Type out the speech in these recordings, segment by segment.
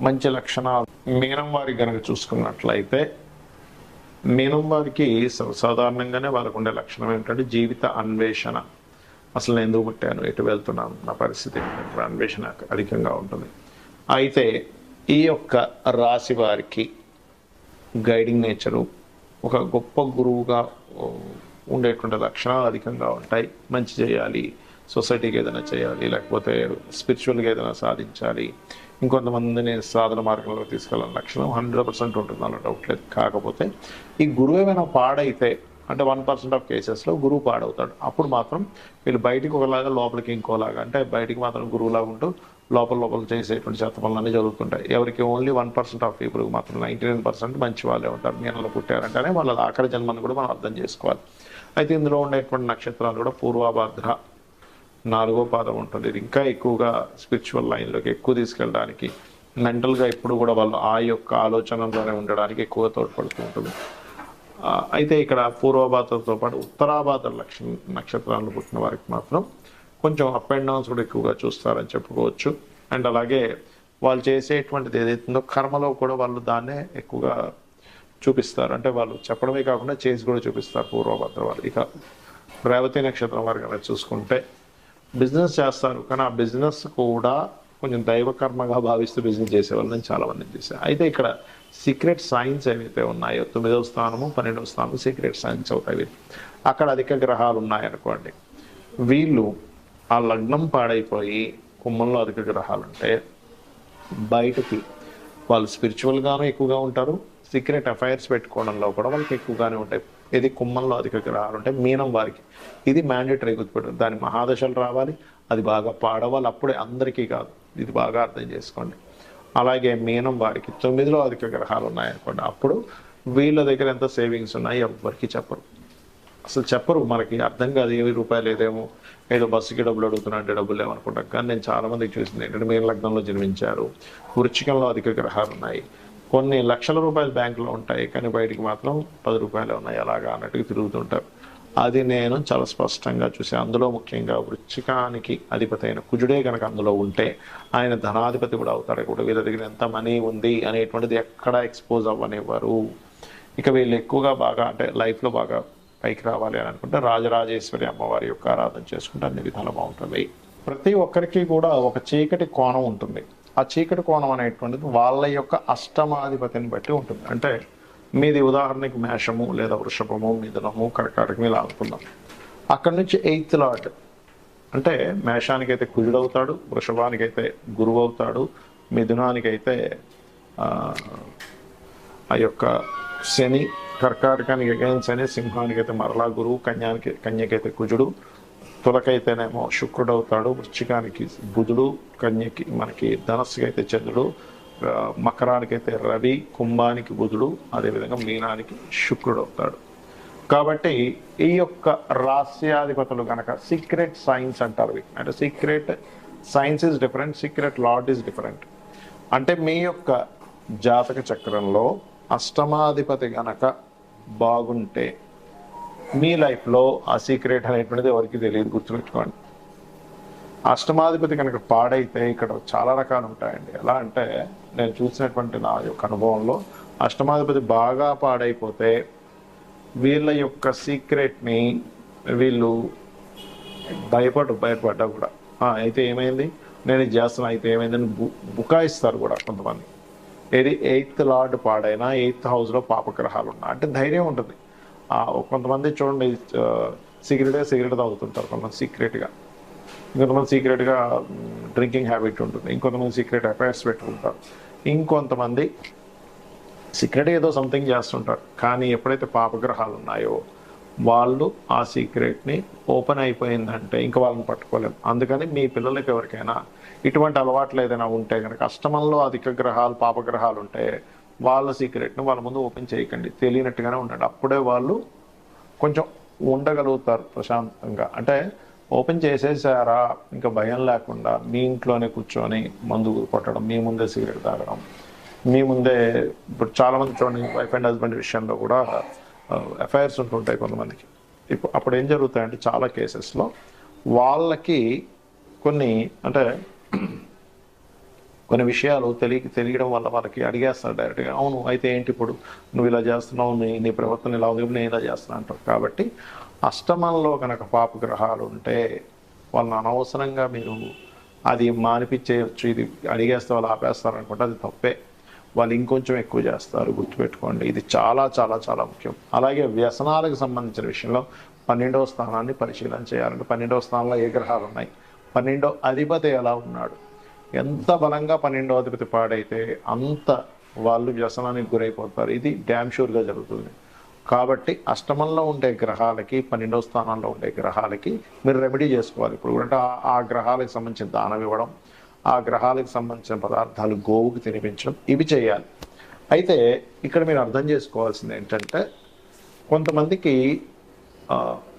మంచి లక్షణాలు మీనం వారికి కనుక చూసుకున్నట్లయితే మీనం వారికి సాధారణంగానే వాళ్ళకు ఉండే లక్షణం ఏంటంటే జీవిత అన్వేషణ. అసలు నేను ఎందుకు పుట్టాను? ఎటు వెళ్తున్నాను? నా పరిస్థితి ఏంటంటే అన్వేషణ అధికంగా ఉంటుంది. అయితే ఈ యొక్క రాశి వారికి గైడింగ్ నేచరు ఒక గొప్ప గురువుగా ఉండేటువంటి లక్షణాలు అధికంగా ఉంటాయి. మంచి చేయాలి. సొసైటీకి ఏదైనా చేయాలి. లేకపోతే స్పిరిచువల్గా ఏదైనా సాధించాలి. ఇంకొంతమందిని సాధన మార్గంలో తీసుకెళ్ళాలని లక్షణం హండ్రెడ్ పర్సెంట్ ఉంటుంది అన్న డౌట్ లేదు. కాకపోతే ఈ గురువు ఏమైనా పాడైతే అంటే వన్ పర్సెంట్ ఆఫ్ కేసెస్లో గురువు పాడవుతాడు. అప్పుడు మాత్రం వీళ్ళు బయటికి ఒకలాగా లోపలికి ఇంకోలాగా అంటే బయటికి మాత్రం గురువులాగా ఉంటూ లోపల లోపల చేసేటువంటి చెత్త పనులన్నీ జరుగుతుంటాయి. ఎవరికి ఓన్లీ వన్ పర్సెంట్ ఆఫ్ పీపుల్కి మాత్రం నైంటీ నైన్ పర్సెంట్ మంచి వాళ్ళే ఉంటారు. మీనలో పుట్టారంటేనే వాళ్ళ ఆఖరి జన్మను కూడా మనం అర్థం చేసుకోవాలి. అయితే ఇందులో ఉండేటువంటి నక్షత్రాలు కూడా పూర్వభద్ర నాలుగో పాదం ఉంటుంది. ఇది ఇంకా ఎక్కువగా స్పిరిచువల్ లైన్లోకి ఎక్కువ తీసుకెళ్ళడానికి మెంటల్గా ఎప్పుడు కూడా వాళ్ళు ఆ యొక్క ఆలోచనలోనే ఉండడానికి ఎక్కువ తోడ్పడుతూ ఉంటుంది. అయితే ఇక్కడ పూర్వభాద్రతో పాటు ఉత్తరాభాద్ర లక్ష నక్షత్రాలు పుట్టిన వారికి మాత్రం కొంచెం అప్ అండ్ డౌన్స్ కూడా ఎక్కువగా చూస్తారని చెప్పుకోవచ్చు. అండ్ అలాగే వాళ్ళు చేసేటువంటిది ఏదైతుందో కర్మలో కూడా వాళ్ళు దాన్నే ఎక్కువగా చూపిస్తారు. అంటే వాళ్ళు చెప్పడమే కాకుండా చేసి కూడా చూపిస్తారు పూర్వభద్ర వారు. ఇక రేవతి నక్షత్రం వారు కనుక చూసుకుంటే బిజినెస్ చేస్తారు. కానీ ఆ బిజినెస్ కూడా కొంచెం దైవకర్మగా భావిస్తూ బిజినెస్ చేసే వాళ్ళని చాలా మంది చేశారు అయితే ఇక్కడ సీక్రెట్ సైన్స్ ఏవైతే ఉన్నాయో తొమ్మిదవ స్థానము పన్నెండవ స్థానము సీక్రెట్ సైన్స్ అవుతాయి అక్కడ అధిక గ్రహాలు ఉన్నాయనుకోండి. వీళ్ళు ఆ లగ్నం పాడైపోయి కుమ్మంలో అధిక గ్రహాలు ఉంటే బయటకి వాళ్ళు స్పిరిచువల్గాను ఎక్కువగా ఉంటారు. సీక్రెట్ అఫైర్స్ పెట్టుకోవడంలో కూడా వాళ్ళకి ఎక్కువగానే ఉంటాయి. ఇది కుమ్మంలో అధిక గ్రహాలు మీనం వారికి. ఇది మ్యాండేటరీ గుర్తుపెట్టారు దాని మహాదశలు రావాలి అది బాగా పాడవాలి అప్పుడే అందరికీ కాదు. ఇది బాగా అర్థం చేసుకోండి. అలాగే మీనం వారికి తొమ్మిదిలో అధిక గ్రహాలు ఉన్నాయనుకోండి అప్పుడు వీళ్ళ దగ్గర ఎంత సేవింగ్స్ ఉన్నాయి ఎవ్వరికి చెప్పరు. అసలు చెప్పరు. మనకి అర్థం కాదు ఏమి రూపాయలు ఏదేమో ఏదో బస్సుకి డబ్బులు అడుగుతున్నా అంటే డబ్బులు లేవనుకుంటాం. కానీ నేను చాలామందికి చూసింది ఏంటంటే మీరు లగ్నంలో జన్మించారు. వృచ్చికంలో అధిక గ్రహాలు ఉన్నాయి. కొన్ని లక్షల రూపాయలు బ్యాంకులో ఉంటాయి కానీ బయటికి మాత్రం పది రూపాయలు ఉన్నాయి. అలాగా అన్నట్టుగా తిరుగుతుంటారు. అది నేను చాలా స్పష్టంగా చూసాను అందులో ముఖ్యంగా వృచ్చికానికి అధిపతి అయిన కుజుడే కనుక అందులో ఉంటే ఆయన ధనాధిపతి కూడా అవుతాడు. కూడా వీళ్ళ దగ్గర ఎంత మనీ ఉంది అనేటువంటిది ఎక్కడ ఎక్స్పోజ్ అవ్వనివ్వరు. ఇక వీళ్ళు ఎక్కువగా బాగా అంటే లైఫ్లో బాగా పైకి రావాలి అని అనుకుంటే రాజరాజేశ్వరి అమ్మవారి యొక్క ఆరాధన చేసుకుంటే అన్ని విధాలు బాగుంటుంది ప్రతి ఒక్కరికి కూడా ఒక చీకటి కోణం ఉంటుంది. ఆ చీకటి కోణం అనేటువంటిది వాళ్ళ యొక్క అష్టమాధిపతిని బట్టి ఉంటుంది. అంటే మీది ఉదాహరణకి మేషము లేదా వృషభము మిథునము కర్కాటకం ఇలా అనుకుందాం. అక్కడి నుంచి ఎయిత్ లార్డ్. అంటే మేషానికైతే కుజుడవుతాడు కుజుడు అవుతాడు వృషభానికి గురువు అవుతాడు మిథునానికైతే ఆ, యొక్క శని కర్కాటకానికి అగైన్ శని సింహానికి అయితే మరలా గురువు కన్యానికి కన్యకైతే కుజుడు తులకైతేనేమో శుక్రుడు అవుతాడు వృశ్చికానికి బుధుడు కన్యకి మనకి ధనస్సుకి అయితే చంద్రుడు మకరానికి అయితే రవి కుంభానికి బుధుడు అదేవిధంగా మీనానికి శుక్రుడు అవుతాడు కాబట్టి ఈ యొక్క రాస్యాధిపతులు కనుక సీక్రెట్ సైన్స్ అంటారు అంటే secret science is different secret lot is different. అంటే మీ యొక్క జాతక చక్రంలో అష్టమాధిపతి గనక బాగుంటే మీ లైఫ్లో ఆ సీక్రెట్ అనేటువంటిది ఎవరికి తెలియదు గుర్తుపెట్టుకోండి. అష్టమాధిపతి కనుక పాడైతే ఇక్కడ చాలా రకాలు ఉంటాయండి. ఎలా అంటే నేను చూసినటువంటి నా యొక్క అనుభవంలో అష్టమాధిపతి బాగా పాడైపోతే వీళ్ళ యొక్క సీక్రెట్ని వీళ్ళు భయపడు భయపడ్డా కూడా. అయితే ఏమైంది? నేను ఇది చేస్తున్నా అయితే ఏమైందని బు బుకాయిస్తారు కూడా కొంతమంది. ఏది ఎయిత్ లార్డ్ పాడైనా ఎయిత్ హౌస్లో పాపగ్రహాలు ఉన్నా అంటే ధైర్యం ఉంటుంది. కొంతమంది చూడండి సిగరెటే సిగరెట్ తాగుతుంటారు కొంతమంది సీక్రెట్గా ఇంకొంతమంది సీక్రెట్గా డ్రింకింగ్ హ్యాబిట్ ఉంటుంది. ఇంకొంతమంది సీక్రెట్ అఫైర్స్ పెట్టుకుంటారు. ఇంకొంతమంది సీక్రెట్ ఏదో సంథింగ్ చేస్తుంటారు. కానీ ఎప్పుడైతే పాపగ్రహాలు ఉన్నాయో వాళ్ళు ఆ సీక్రెట్ని ఓపెన్ అయిపోయిందంటే ఇంకా వాళ్ళని పట్టుకోలేము అందుకని మీ పిల్లలకి ఎవరికైనా ఇటువంటి అలవాట్లు ఏదైనా ఉంటే కనుక అష్టమంలో అధిక గ్రహాలు పాపగ్రహాలు ఉంటే వాళ్ళ సీక్రెట్ని వాళ్ళ ముందు ఓపెన్ చేయకండి. తెలియనట్టుగానే ఉండండి. అప్పుడే వాళ్ళు కొంచెం ఉండగలుగుతారు ప్రశాంతంగా. అంటే ఓపెన్ చేసేసారా? ఇంకా భయం లేకుండా మీ ఇంట్లోనే కూర్చొని మందు కొట్టడం మీ ముందే సిగరెట్ తాగడం మీ ముందే ఇప్పుడు చాలామంది చూడండి వైఫ్ అండ్ హస్బెండ్ విషయంలో కూడా ఎఫ్ఐఆర్స్ ఉంటుంటాయి కొంతమందికి. ఇప్పుడు అప్పుడు ఏం జరుగుతాయంటే చాలా కేసెస్లో వాళ్ళకి కొన్ని అంటే కొన్ని విషయాలు తెలియ తెలియడం వల్ల వాళ్ళకి అడిగేస్తారు డైరెక్ట్గా అవును అయితే ఏంటి ఇప్పుడు? నువ్వు ఇలా చేస్తున్నావు నీ నీ ప్రవర్తన ఇలా ఉంది నేను ఇలా చేస్తున్నా అంటారు. కాబట్టి అష్టమంలో కనుక పాపగ్రహాలు ఉంటే వాళ్ళని అనవసరంగా మీరు అది మానిపించేయచ్చు ఇది అడిగేస్తే వాళ్ళు ఆపేస్తారు అనుకుంటే అది తప్పే. వాళ్ళు ఇంకొంచెం ఎక్కువ చేస్తారు గుర్తుపెట్టుకోండి. ఇది చాలా చాలా చాలా ముఖ్యం. అలాగే వ్యసనాలకు సంబంధించిన విషయంలో పన్నెండవ స్థానాన్ని పరిశీలన చేయాలంటే పన్నెండవ స్థానంలో ఏ గ్రహాలు ఉన్నాయి? పన్నెండో అధిపతి ఎలా ఉన్నాడు? ఎంత బలంగా పన్నెండో అధిపతి పాడైతే అంత వాళ్ళు వ్యసనానికి గురైపోతారు. ఇది డ్యామ్ షూర్గా జరుగుతుంది. కాబట్టి అష్టమంలో ఉండే గ్రహాలకి పన్నెండో స్థానంలో ఉండే గ్రహాలకి మీరు రెమెడీ చేసుకోవాలి. ఇప్పుడు కూడా అంటే ఆ- గ్రహాలకు సంబంధించిన దానం ఇవ్వడం ఆ గ్రహాలకు సంబంధించిన పదార్థాలు గోవుకి తినిపించడం ఇవి చేయాలి. అయితే ఇక్కడ మీరు అర్థం చేసుకోవాల్సింది ఏంటంటే కొంతమందికి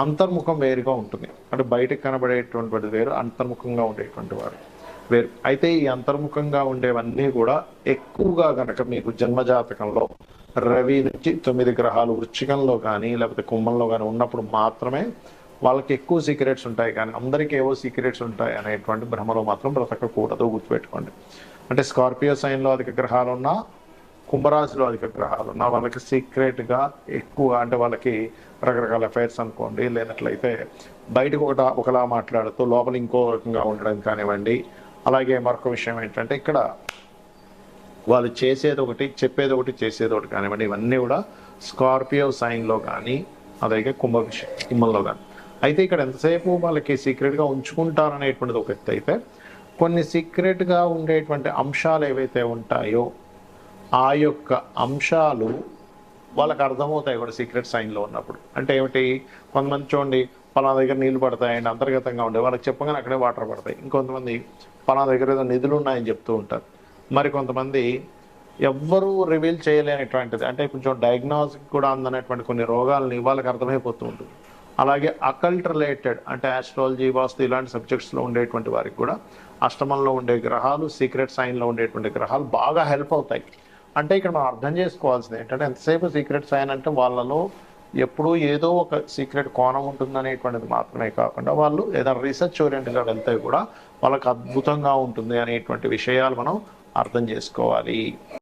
అంతర్ముఖం వేరుగా ఉంటుంది. అంటే బయటకు కనబడేటువంటిది వేరు అంతర్ముఖంగా ఉండేటువంటి వారు వేరు. అయితే ఈ అంతర్ముఖంగా ఉండేవన్నీ కూడా ఎక్కువగా గనక మీకు జన్మజాతకంలో రవి నుంచి తొమ్మిది గ్రహాలు వృచ్చికంలో కానీ లేకపోతే కుంభంలో కానీ ఉన్నప్పుడు మాత్రమే వాళ్ళకి ఎక్కువ సీక్రెట్స్ ఉంటాయి. కానీ అందరికీ ఏవో సీక్రెట్స్ ఉంటాయి అనేటువంటి భ్రమలో మాత్రం బ్రతకకూడదు గుర్తుపెట్టుకోండి. అంటే స్కార్పియో సైన్లో అధిక గ్రహాలు ఉన్నా కుంభరాశిలో అధిక గ్రహాలు ఉన్న వాళ్ళకి సీక్రెట్గా ఎక్కువ అంటే వాళ్ళకి రకరకాల అఫైర్స్ అనుకోండి లేనట్లయితే బయటకు ఒకట ఒకలా మాట్లాడుతూ లోపల ఇంకో రకంగా ఉండడం కానివ్వండి అలాగే మరొక విషయం ఏంటంటే ఇక్కడ వాళ్ళు చేసేది ఒకటి చెప్పేది ఒకటి చేసేది ఒకటి కానివ్వండి ఇవన్నీ కూడా స్కార్పియో సైన్లో కానీ అలాగే కుంభ విషయం కుంభంలో కానీ. అయితే ఇక్కడ ఎంతసేపు వాళ్ళకి సీక్రెట్గా ఉంచుకుంటారనేటువంటిది ఒక ఎత్తు అయితే కొన్ని సీక్రెట్గా ఉండేటువంటి అంశాలు ఏవైతే ఉంటాయో ఆ యొక్క అంశాలు వాళ్ళకి అర్థమవుతాయి కూడా సీక్రెట్ సైన్లో ఉన్నప్పుడు. అంటే ఏమిటి? కొంతమంది చూడండి పలానా దగ్గర నీళ్ళు పడతాయండి అంతర్గతంగా ఉండే వాళ్ళకి చెప్పగానే అక్కడే వాటర్ పడతాయి. ఇంకొంతమంది పలానా దగ్గర ఏదో నిధులు ఉన్నాయని చెప్తూ ఉంటారు. మరి కొంతమంది ఎవ్వరూ రివీల్ చేయలేనటువంటిది. అంటే కొంచెం డయాగ్నోస్టిక్ కూడా అందనటువంటి కొన్ని రోగాలని వాళ్ళకి అర్థమైపోతూ ఉంటుంది. అలాగే అకల్ట్ రిలేటెడ్ అంటే ఆస్ట్రాలజీ వాస్తు ఇలాంటి సబ్జెక్ట్స్లో ఉండేటువంటి వారికి కూడా అష్టమంలో ఉండే గ్రహాలు సీక్రెట్ సైన్లో ఉండేటువంటి గ్రహాలు బాగా హెల్ప్ అవుతాయి. అంటే ఇక్కడ మనం అర్థం చేసుకోవాల్సింది ఏంటంటే ఎంతసేపు సీక్రెట్ సైన్ అంటే వాళ్ళలో ఎప్పుడూ ఏదో ఒక సీక్రెట్ కోణం ఉంటుందనేటువంటిది మాత్రమే కాకుండా వాళ్ళు ఏదైనా రీసెర్చ్ ఓరియంటెడ్గా వెళ్తే కూడా వాళ్ళకి అద్భుతంగా ఉంటుంది అనేటువంటి విషయాలు మనం అర్థం చేసుకోవాలి.